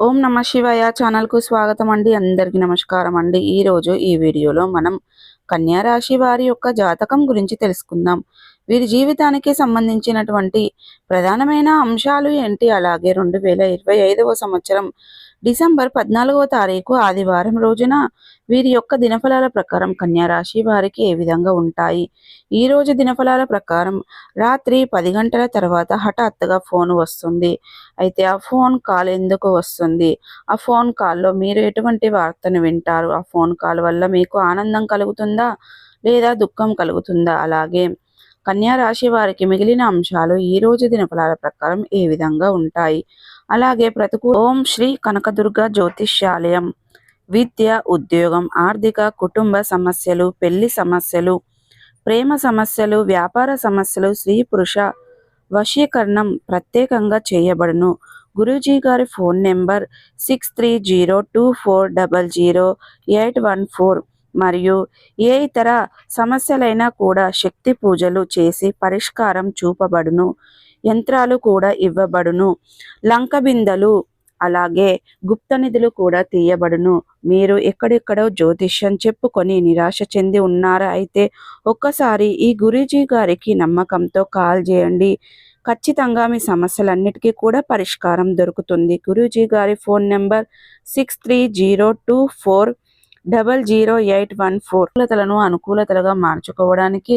ఓం నమ శివయ ఛానల్కు స్వాగతం అండి. అందరికీ నమస్కారం అండి. ఈరోజు ఈ వీడియోలో మనం కన్యా రాశి వారి యొక్క జాతకం గురించి తెలుసుకుందాం. వీరి జీవితానికి సంబంధించినటువంటి ప్రధానమైన అంశాలు ఏంటి? అలాగే రెండు వేల ఇరవై సంవత్సరం డిసెంబర్ పద్నాలుగవ తారీఖు ఆదివారం రోజున వీరి యొక్క దినఫలాల ప్రకారం కన్యా రాశి వారికి ఏ విధంగా ఉంటాయి? ఈ రోజు దినఫలాల ప్రకారం రాత్రి పది గంటల తర్వాత హఠాత్తుగా ఫోన్ వస్తుంది. అయితే ఆ ఫోన్ కాల్ ఎందుకు వస్తుంది? ఆ ఫోన్ కాల్లో మీరు ఎటువంటి వార్తను వింటారు? ఆ ఫోన్ కాల్ వల్ల మీకు ఆనందం కలుగుతుందా? లేదా దుఃఖం కలుగుతుందా? అలాగే కన్యా రాశి వారికి మిగిలిన అంశాలు ఈ రోజు దినఫలాల ప్రకారం ఏ విధంగా ఉంటాయి? అలాగే ప్రతికూల ఓం శ్రీ కనకదుర్గ జ్యోతిష్యాలయం. విద్య ఉద్యోగం ఆర్థిక కుటుంబ సమస్యలు పెళ్ళి సమస్యలు ప్రేమ సమస్యలు వ్యాపార సమస్యలు స్త్రీ పురుష వశీకరణం ప్రత్యేకంగా చేయబడును. గురూజీ గారి phone number six three zero two four double zero eight one four. మరియు ఏ ఇతర సమస్యలైనా కూడా శక్తి పూజలు చేసి పరిష్కారం చూపబడును. యంత్రాలు కూడా ఇవ్వబడును. లంక బిందెలు అలాగే గుప్త నిధులు కూడా తీయబడును. మీరు ఎక్కడెక్కడో జ్యోతిష్యం చెప్పుకొని నిరాశ చెంది ఉన్నారా అయితే ఒక్కసారి ఈ గురూజీ గారికి నమ్మకంతో కాల్ చేయండి. ఖచ్చితంగా మీ సమస్యలన్నిటికీ కూడా పరిష్కారం దొరుకుతుంది. గురూజీ గారి phone number six three zero two four double zero eight one four అనుకూలతలను అనుకూలతలుగా మార్చుకోవడానికి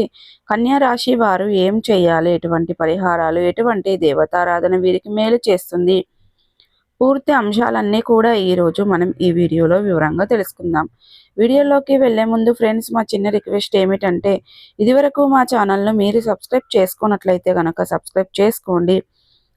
కన్యా రాశి వారు ఏం చేయాలి? ఎటువంటి పరిహారాలు? ఎటువంటి దేవతారాధన వీరికి మేలు చేస్తుంది? పూర్తి అంశాలన్నీ కూడా ఈరోజు మనం ఈ వీడియోలో వివరంగా తెలుసుకుందాం. వీడియోలోకి వెళ్ళే ముందు ఫ్రెండ్స్ మా చిన్న రిక్వెస్ట్ ఏమిటంటే ఇదివరకు మా ఛానల్ను మీరు సబ్స్క్రైబ్ చేసుకున్నట్లయితే కనుక సబ్స్క్రైబ్ చేసుకోండి.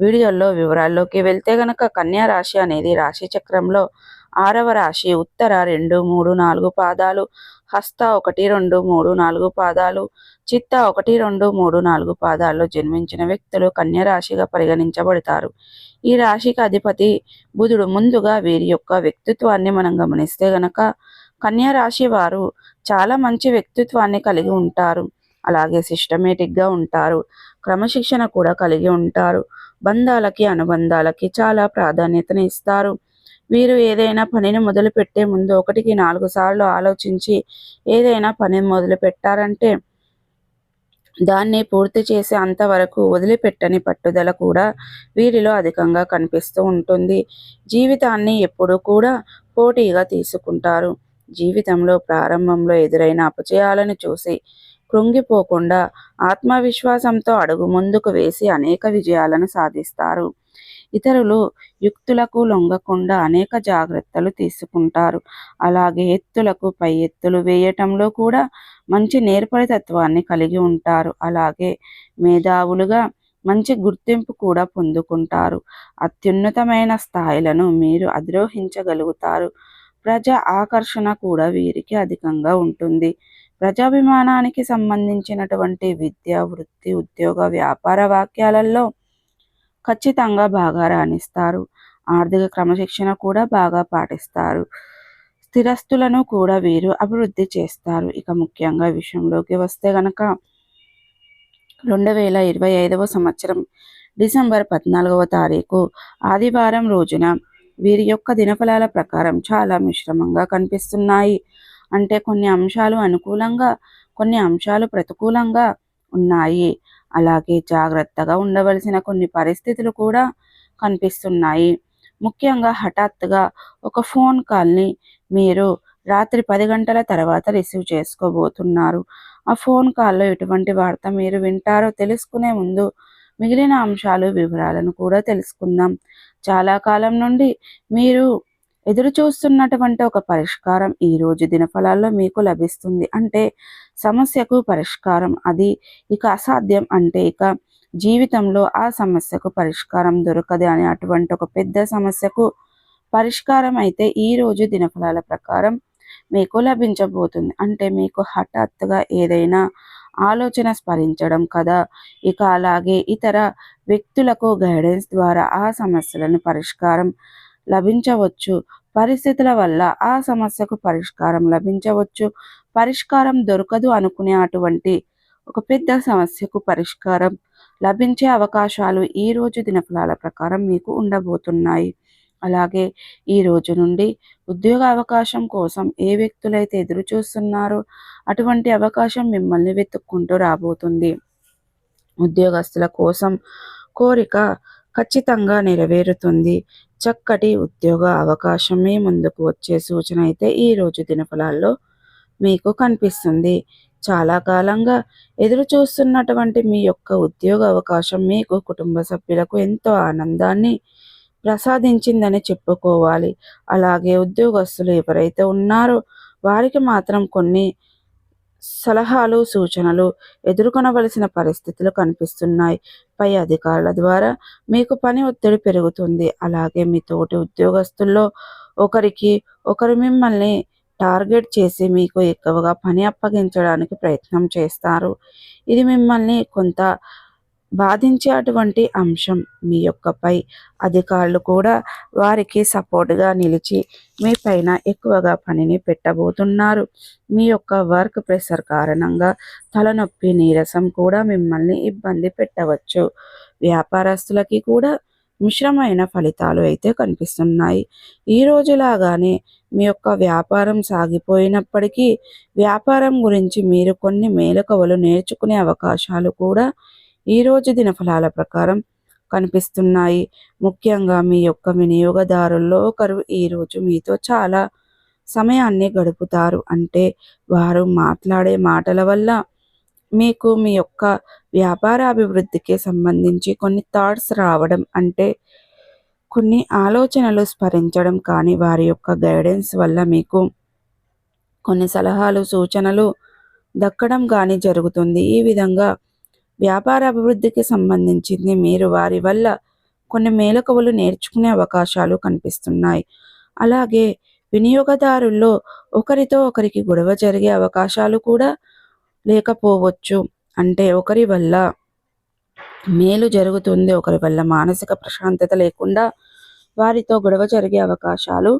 వీడియోల్లో వివరాల్లోకి వెళ్తే గనక కన్యా రాశి అనేది రాశి చక్రంలో ఆరవ రాశి. ఉత్తర రెండు మూడు నాలుగు పాదాలు హస్త ఒకటి రెండు మూడు నాలుగు పాదాలు చిత్త ఒకటి రెండు మూడు నాలుగు పాదాల్లో జన్మించిన వ్యక్తులు కన్యా రాశిగా పరిగణించబడతారు. ఈ రాశికి అధిపతి బుధుడు. ముందుగా వీరి యొక్క వ్యక్తిత్వాన్ని మనం గమనిస్తే గనక కన్యా రాశి వారు చాలా మంచి వ్యక్తిత్వాన్ని కలిగి ఉంటారు. అలాగే సిస్టమేటిక్గా ఉంటారు. క్రమశిక్షణ కూడా కలిగి ఉంటారు. బంధాలకి అనుబంధాలకి చాలా ప్రాధాన్యతను ఇస్తారు. వీరు ఏదైనా పనిని మొదలుపెట్టే ముందు ఒకటికి నాలుగు సార్లు ఆలోచించి ఏదైనా పని మొదలు పెట్టారంటే దాన్ని పూర్తి చేసే అంతవరకు వదిలిపెట్టని పట్టుదల కూడా వీరిలో అధికంగా కనిపిస్తూ ఉంటుంది. జీవితాన్ని ఎప్పుడూ కూడా పోటీగా తీసుకుంటారు. జీవితంలో ప్రారంభంలో ఎదురైన అపజయాలను చూసి కృంగిపోకుండా ఆత్మవిశ్వాసంతో అడుగు ముందుకు వేసి అనేక విజయాలను సాధిస్తారు. ఇతరులు యుక్తులకు లొంగకుండా అనేక జాగ్రత్తలు తీసుకుంటారు. అలాగే ఎత్తులకు పై ఎత్తులు వేయటంలో కూడా మంచి నేర్పరితత్వాన్ని కలిగి ఉంటారు. అలాగే మేధావులుగా మంచి గుర్తింపు కూడా పొందుకుంటారు. అత్యున్నతమైన స్థాయిలను మీరు అధిరోహించగలుగుతారు. ప్రజా ఆకర్షణ కూడా వీరికి అధికంగా ఉంటుంది. ప్రజాభిమానానికి సంబంధించినటువంటి విద్య వృత్తి ఉద్యోగ వ్యాపార వాక్యాలలో ఖచ్చితంగా బాగా రాణిస్తారు. ఆర్థిక క్రమశిక్షణ కూడా బాగా పాటిస్తారు. స్థిరస్తులను కూడా వీరు అభివృద్ధి చేస్తారు. ఇక ముఖ్యంగా విషయంలోకి వస్తే గనక రెండు వేల ఇరవై ఐదవ సంవత్సరం డిసెంబర్ పద్నాలుగవ తారీఖు ఆదివారం రోజున వీరి యొక్క దినఫలాల ప్రకారం చాలా మిశ్రమంగా కనిపిస్తున్నాయి. అంటే కొన్ని అంశాలు అనుకూలంగా కొన్ని అంశాలు ప్రతికూలంగా ఉన్నాయి. అలాగే జాగ్రత్తగా ఉండవలసిన కొన్ని పరిస్థితులు కూడా కనిపిస్తున్నాయి. ముఖ్యంగా హఠాత్తుగా ఒక ఫోన్ కాల్ని మీరు రాత్రి పది గంటల తర్వాత రిసీవ్ చేసుకోబోతున్నారు. ఆ ఫోన్ కాల్లో ఎటువంటి వార్త మీరు వింటారో తెలుసుకునే ముందు మిగిలిన అంశాలు వివరాలను కూడా తెలుసుకుందాం. చాలా కాలం నుండి మీరు ఎదురు చూస్తున్నటువంటి ఒక పరిష్కారం ఈ రోజు దినఫలాల్లో మీకు లభిస్తుంది. అంటే సమస్యకు పరిష్కారం అది ఇక అసాధ్యం అంటే ఇక జీవితంలో ఆ సమస్యకు పరిష్కారం దొరకదు అనే అటువంటి ఒక పెద్ద సమస్యకు పరిష్కారం అయితే ఈరోజు దినఫలాల ప్రకారం మీకు లభించబోతుంది. అంటే మీకు హఠాత్తుగా ఏదైనా ఆలోచన స్మరించడం కదా ఇక అలాగే ఇతర వ్యక్తులకు గైడెన్స్ ద్వారా ఆ సమస్యలను పరిష్కారం లభించవచ్చు. పరిస్థితుల వల్ల ఆ సమస్యకు పరిష్కారం లభించవచ్చు. పరిష్కారం దొరకదు అనుకునే అటువంటి ఒక పెద్ద సమస్యకు పరిష్కారం లభించే అవకాశాలు ఈ రోజు దినఫలాల ప్రకారం మీకు ఉండబోతున్నాయి. అలాగే ఈ రోజు నుండి ఉద్యోగ అవకాశం కోసం ఏ వ్యక్తులైతే ఎదురు చూస్తున్నారో అటువంటి అవకాశం మిమ్మల్ని వెతుక్కుంటూ రాబోతుంది. ఉద్యోగస్తుల కోసం కోరిక ఖచ్చితంగా నెరవేరుతుంది. చక్కటి ఉద్యోగ అవకాశమే ముందుకు వచ్చే సూచన అయితే ఈరోజు దినఫలాల్లో మీకు కనిపిస్తుంది. చాలా కాలంగా ఎదురు చూస్తున్నటువంటి మీ యొక్క ఉద్యోగ అవకాశం మీకు కుటుంబ సభ్యులకు ఎంతో ఆనందాన్ని ప్రసాదించిందని చెప్పుకోవాలి. అలాగే ఉద్యోగస్తులు ఎవరైతే ఉన్నారో వారికి మాత్రం కొన్ని సలహాలు సూచనలు ఎదుర్కొనవలసిన పరిస్థితులు కనిపిస్తున్నాయి. పై అధికారుల ద్వారా మీకు పని ఒత్తిడి పెరుగుతుంది. అలాగే మీ తోటి ఉద్యోగస్తుల్లో ఒకరికి ఒకరు మిమ్మల్ని టార్గెట్ చేసి మీకు ఎక్కువగా పని అప్పగించడానికి ప్రయత్నం చేస్తారు. ఇది మిమ్మల్ని కొంత బాధించే అటువంటి అంశం మీ యొక్క పై అధికారులు కూడా వారికి సపోర్ట్గా నిలిచి మీ పైన ఎక్కువగా పనిని పెట్టబోతున్నారు. మీ యొక్క వర్క్ ప్రెషర్ కారణంగా తలనొప్పి నీరసం కూడా మిమ్మల్ని ఇబ్బంది పెట్టవచ్చు. వ్యాపారస్తులకి కూడా మిశ్రమైన ఫలితాలు అయితే కనిపిస్తున్నాయి. ఈ రోజులాగానే మీ యొక్క వ్యాపారం సాగిపోయినప్పటికీ వ్యాపారం గురించి మీరు కొన్ని మేలకవలు నేర్చుకునే అవకాశాలు కూడా ఈరోజు దినఫలాల ప్రకారం కనిపిస్తున్నాయి. ముఖ్యంగా మీ యొక్క వినియోగదారుల్లో ఒకరు ఈరోజు మీతో చాలా సమయాన్ని గడుపుతారు. అంటే వారు మాట్లాడే మాటల వల్ల మీకు మీ యొక్క వ్యాపార అభివృద్ధికి సంబంధించి కొన్ని థాట్స్ రావడం అంటే కొన్ని ఆలోచనలు స్మరించడం కానీ వారి యొక్క గైడెన్స్ వల్ల మీకు కొన్ని సలహాలు సూచనలు దక్కడం కానీ జరుగుతుంది. ఈ విధంగా వ్యాపార అభివృద్ధికి సంబంధించింది. మీరు వారి వల్ల కొన్ని మేలకువలు నేర్చుకునే అవకాశాలు కనిపిస్తున్నాయి. అలాగే వినియోగదారుల్లో ఒకరితో ఒకరికి గొడవ జరిగే అవకాశాలు కూడా లేకపోవచ్చు. అంటే ఒకరి వల్ల మేలు జరుగుతుంది ఒకరి వల్ల మానసిక ప్రశాంతత లేకుండా వారితో గొడవ జరిగే అవకాశాలు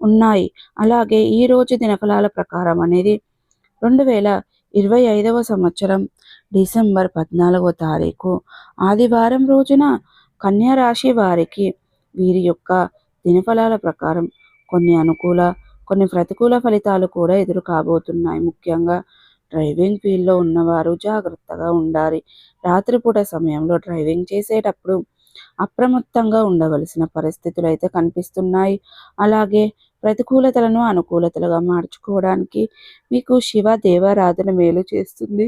ఉన్నాయి. అలాగే ఈరోజు దినఫలాల ప్రకారం అనేది రెండు వేల ఇరవై ఐదవ సంవత్సరం డిసెంబర్ పద్నాలుగవ తారీఖు. ఆదివారం రోజున కన్యారాశి వారికి వీరి యొక్క దినఫలాల ప్రకారం కొన్ని అనుకూల కొన్ని ప్రతికూల ఫలితాలు కూడా ఎదురు కాబోతున్నాయి. ముఖ్యంగా డ్రైవింగ్ ఫీల్డ్లో ఉన్నవారు జాగ్రత్తగా ఉండాలి. రాత్రిపూట సమయంలో డ్రైవింగ్ చేసేటప్పుడు అప్రమత్తంగా ఉండవలసిన పరిస్థితులు అయితే కనిపిస్తున్నాయి. అలాగే ప్రతికూలతలను అనుకూలతలుగా మార్చుకోవడానికి మీకు శివ దేవారాధన మేలు చేస్తుంది.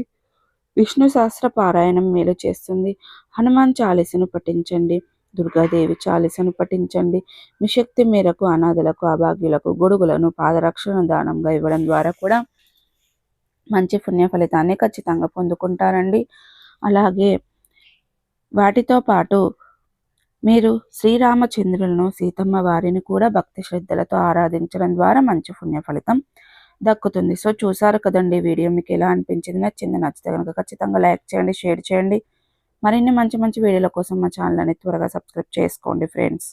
విష్ణు సహస్ర పారాయణం మేలు చేస్తుంది. హనుమాన్ చాలీసను పఠించండి. దుర్గాదేవి చాలీసను పఠించండి. మీ శక్తి మేరకు అనాథలకు అభాగ్యులకు గొడుగులను పాదరక్షణ దానంగా ఇవ్వడం ద్వారా కూడా మంచి పుణ్య ఫలితాన్ని ఖచ్చితంగా పొందుకుంటారండి. అలాగే వాటితో పాటు మీరు శ్రీరామచంద్రులను సీతమ్మ వారిని కూడా భక్తి శ్రద్ధలతో ఆరాధించడం ద్వారా మంచి పుణ్య ఫలితం దక్కుతుంది. సో చూసారు కదండి వీడియో మీకు ఎలా అనిపించింది? నచ్చింది నచ్చితే కనుక ఖచ్చితంగా లైక్ చేయండి షేర్ చేయండి. మరిన్ని మంచి మంచి వీడియోల కోసం మా ఛానల్ అనేది త్వరగా సబ్స్క్రైబ్ చేసుకోండి ఫ్రెండ్స్.